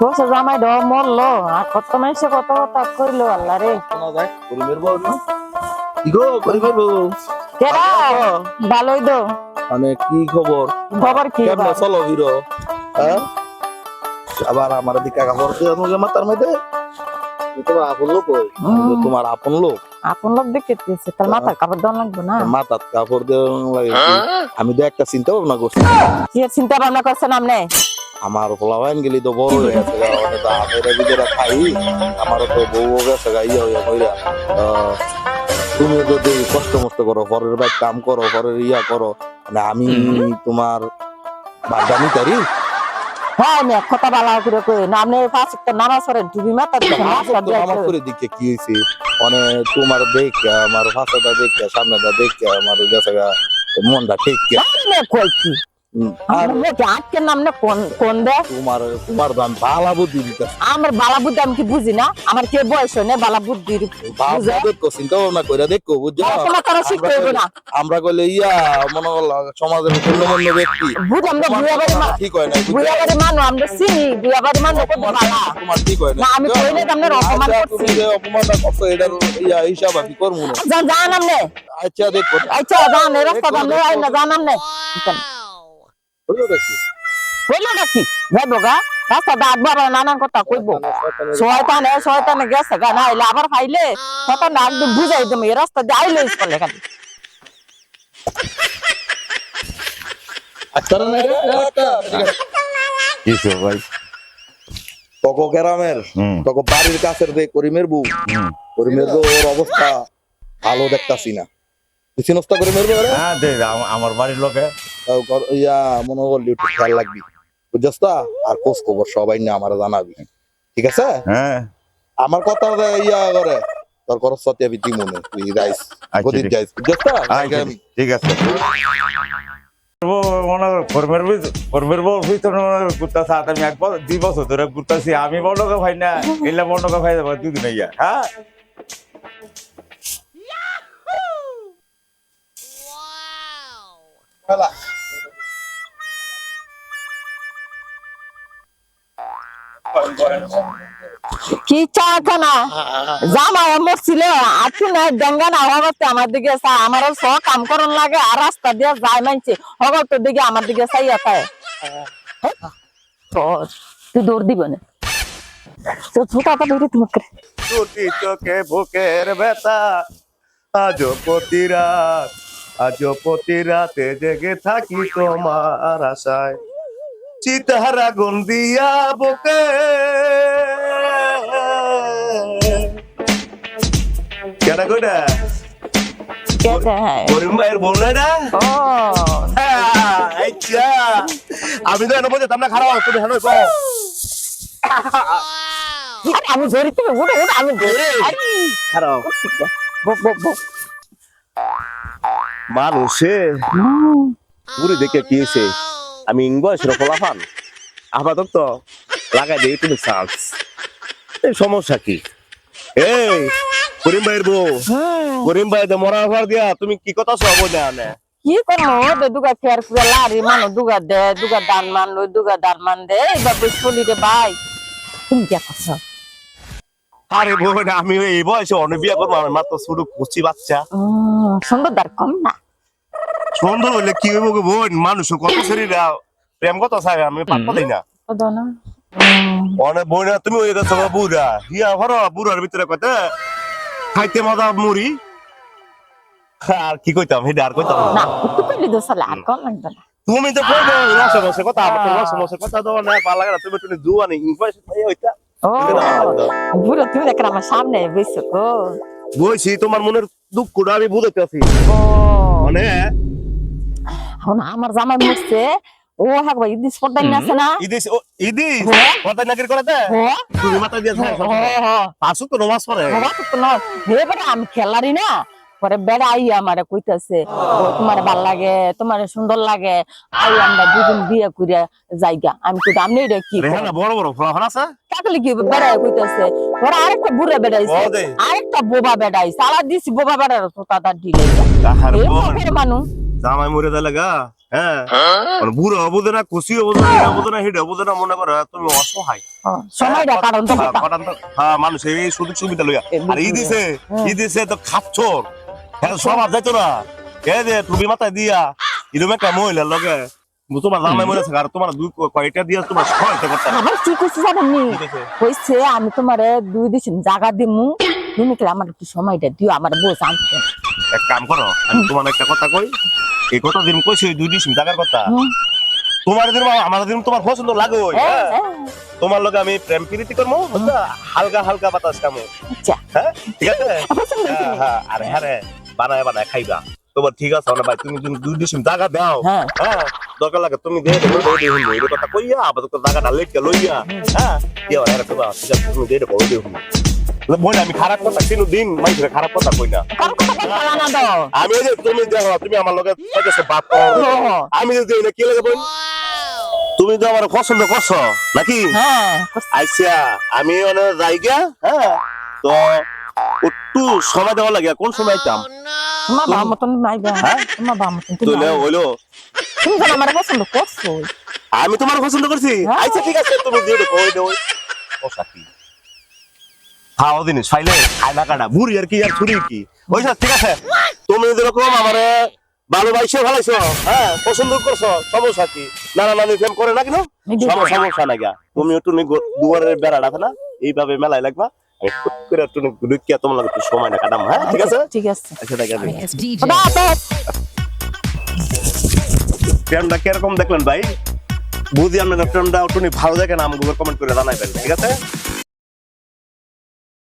বসে জামাই ড মরলো আর কত মানুষে কত কথা কইলো আল্লাহ রে। বউ কি গো পরিমের বউ? কেডা ভালোই দো মানে কি খবর? খবর কি কেমন চলো হিরো? হ্যাঁ? আবার আমার দিকে কাপড় দিয়ে মধ্যে? তোমার আপন লোক তো তোমার আপন লোক। আপন লোক দেখে দিয়েছে তার মাথার কাপড় দেওয়া লাগবে না? মাথার কাপড় দিয়ে লাগে আমি তো একটা চিন্তা ভাবনা করছি। কি চিন্তা ভাবনা করছেন আপনি? আমার ফলাবাইন গেলি তো বড় হয়ে গেছে মানে হাতের ভিতরে খাই। আমারও তো বউ গেছে ইয়া হইয়া কইরা। তুমি যদি কষ্ট মষ্ট করো পরের বাইক কাম করো পরের ইয়া করো মানে আমি তোমার বাদামি তারি হ্যাঁ কথা বালা করে কই পাঁচ একটা নামাজ পড়েন ডুবি মাথা দিয়ে আমার করে দিকে কি হয়েছে মানে তোমার দেখে আমার ভাষাটা দেখে সামনেটা দেখে আমার গেছে মনটা ঠিক কই কি? আটকে নামনে কোন কোন দে? তোমার তোমার দাম বুদ্ধি দিতে আমার বালা বুদ্ধি আমি কি বুঝি না? আমার কে বয়স হয় না বালা? দেখো চিন্তা ভাবনা করে দেখো বুঝছ? করা শিখতে হইবে না। আমরা কইলে ইয়া মনে করল সমাজের গণ্যমান্য ব্যক্তি বুঝ আমরা বুয়া মা ঠিক হয় না বুয়া বাড়ি মানু আমরা চিনি বুয়া বাড়ি কত বালা। তোমার ঠিক হয় না, আমি অপমান আচ্ছা, করছি। তুমি যে অপমানটা করছ এটার ইয়া হিসাব আমি করব না। জান জান আমনে আচ্ছা দেখো। আচ্ছা জান রাস্তা না জান আমনে বলল নাকি যাইবো রাস্তা দাঁত নানান কথা কইবো শয়তানে শয়তানে গেছে গা না আইলে আবার খাইলে শয়তান একদম বুঝাই দেবো এই রাস্তা দিয়ে আইলে খালি আচ্ছা আচ্ছা, ভাই তকো গ্রামের হুম তকো বাড়ির কাছের যে করিমের বউ হুম। করিমের বউর অবস্থা ভালো দেখতাছি না তুই চিনস্তা করিমের বউ হ্যাঁ আমার বাড়ির লোকে ইয়া মনে করলি একটু খেয়াল রাখবি। বুঝছস তা? আর খোঁজ খবর সবাই না আমার জানাবি। ঠিক আছে? হ্যাঁ। আমার কথা ইয়া করে তোর খরচ সত্যি আমি দিই মনে তুই রাইস আচ্ছা, ঠিক- যাইস বুঝছস তা? আচ্ছা, ঠিক আছে। আমি এক বছর দুই বছর ধরে ঘুরতাছি আমি বড়কে ভাই না এলে বড়কে ভাই যাব দুদিন ইয়া হ্যাঁ? কি চা খানা জামা মরছিল, আটু না ডেঙ্গা না হগতে আমার দিকে চা আমার স কাম করন লাগে, আর রাস্তা দিয়ে যায় মানছে দিকে আমার দিকে চাইয়া পায় তুই দৌড় দিব না। তো চোখে বুকের ব্যথা, আজও প্রতি রাত, আজও প্রতি রাতে জেগে থাকি তোমার আশায়। চিতারা গন্দিয়া বুকে। কেন কেটে হ্যাঁ আচ্ছা। আমি তো এনে খারাপ তুমি হেন আমি ধরি তুমি উঠে উঠে আমি ধরি। খারাপ বো বো বো মানুষে। পুরি দেখে কি আমি ইংবয়স রকলাফান আপাতত তো লাগাই দিই তুমি চান্স এই সমস্যা কি? এই করিম ভাইয়ের বউ। করিম ভাই তো মরার ঘর দিয়া তুমি কি কথা সব না আনে? কি করব? দুগা ফের লারি মানো দুগা দে দুগা দান মান লই দুগা দান মান দে এইভাবে চলি রে ভাই। তুমি কে করছ? আরে বোন আমি এই বয়সে অনেক বিয়ে করব আমার মাত্র ছোট কুচি বাচ্চা। সুন্দর দার কম না। সুন্দর হইলে কি হইব গো বোন? মানুষ কত শরীরা প্রেম কত চাই আমি পাত্তা দিই না। অনেক তুমি ওই গেছো বুড়া। হিয়া ঘর বুড়ার ভিতরে কত খাইতে মজা মুড়ি। আর কি কইতাম? হেডা আর কইতাম না। কইলি দো সালে আর কম লাগবে না। তুমি তো কইবে রস কথা আমার তো রস মসে কথা দাও না ভালো লাগে তুমি তুমি জুয়ানি হইতা। ও বুড়ো তুমি দেখ আমার সামনে বসে বইছি তোমার মনের দুঃখটা আমি বুঝাইতেছি। মানে এখন আমার জামাই মরছে ও হ্যাঁ ভাই ইদিস পর্দাই আছে না? ইদিস ইদিস হ্যাঁ। কথা নাকির করে দে হ্যাঁ। তুমি মাথা দিয়ে হ্যাঁ হ্যাঁ তো নমাজ পড়ে। বাবা তো না হে বেটা আমি খেলারি না। পরে বেড়া আই আমারে কইতাছে তোমার ভালো লাগে তোমার সুন্দর লাগে। আই আমরা দুজন বিয়ে করিয়া যাইগা। আমি তো আমনি রে কি রেহানা বড় বড় ফলাফল আছে? কাকলি কি বেড়া কইতাছে ওরা আরেকটা বুড়া বেড়াইছে আরেকটা বোবা বেড়াইছে। সালা দিছি বোবা বেড়ার তো তাদের ঢিলে তাহার বোন। মানুষ। জামাই মরে দিলে গা হ্যাঁ? মানে বুড়ো বুঝে না খুশিও বুঝে না এটা বুঝে না হেডে বুঝে না মনে করো তুমি অসহায়। সময়টা কারণ তো হ্যাঁ, তো- হ্যাঁ, মানুষ এই সুযোগ সুবিধা লইয়া। আর ই দিছে ই দিছে তো খাচ্ছর হ্যাঁ সবার যাইতো না। এ যে টুপি মাথায় দিয়া এরকম একটা মহিলার লগে তোমার জামাই মরে থাকে আর তোমার দুই কয়টা দিয়া তোমার সহায়তা করতে আমার কি কইছে জানেন নি? কইছে? আমি তোমারে দুই দিন জায়গা দিমু। তুমি আমার একটু সময়টা দিও আমার বউ জানতে এক কাম করো আমি তোমার একটা কথা কই এই কথা দিন কইছি ওই দুই ডিসিম টাকার কথা। তোমার দিন আমার দিন তোমার পছন্দ লাগে ওই, হ্যাঁ? তোমার লগে আমি প্রেম প্রীতি করব হালকা হালকা বাতাস কামো আচ্ছা। হ্যাঁ ঠিক আছে? হ্যাঁ, হ্যাঁ, আর হ্যাঁ বানায় বানায় খাইবা। তোমার ঠিক আছে না ভাই তুমি যদি দুই ডিসিম টাকা দাও হ্যাঁ। হ্যাঁ দরকার লাগে তুমি দিয়ে দেবো দিয়ে দেবো এই কথা কইয়া আবার তো টাকাটা লেটকে লইয়া হ্যাঁ দিও হ্যাঁ তোমার ঠিক আছে তুমি দিয়ে দেবো দিয়ে দেবো আমি খারাপ কথা কোনো দিন মানুষের খারাপ কথা কই না। না আমি যে তুমি দেখো তুমি আমার লগে বাপ। আমি যদি এটা কি লাগে বোন তুমি তো আমার পছন্দ করছ নাকি? আইসা আমি অনেক জায়গা হ্যাঁ তো একটু সময় দেওয়া লাগে কোন সময় আইতাম? তোমার বাবা মতন মাইবা হ্যাঁ? তোমার বাবা মতন হইল। তুমি যেন আমার পছন্দ করছ। আমি তোমার পছন্দ করছি। আচ্ছা ঠিক আছে তুমি দিয়ে ওই দেবো ও সাথী। খাওয়া জিনিস ফাইলে খাই না কাটা। বুড়ি আর কি আর ছুরি কি? ওই ঠিক আছে। তুমি যেরকম আমারে ভালোবাসে ভালাইছো হ্যাঁ পছন্দ করছ সমস্যা কি? নানা নানি প্রেম করে না? কেন সমস্যা নাই গা। তুমি একটু নি দুয়ারের বেড়া আছে না? এইভাবে মেলায় লাগবা। আমি সময় না কাটাম হ্যাঁ ঠিক আছে? ঠিক আছে। আচ্ছা। প্রেমটা কীরকম দেখলেন ভাই? বুঝি আপনার প্রেমটা একটু ভালো দেখেন আমগুলো কমেন্ট করে জানাইবেন ঠিক আছে?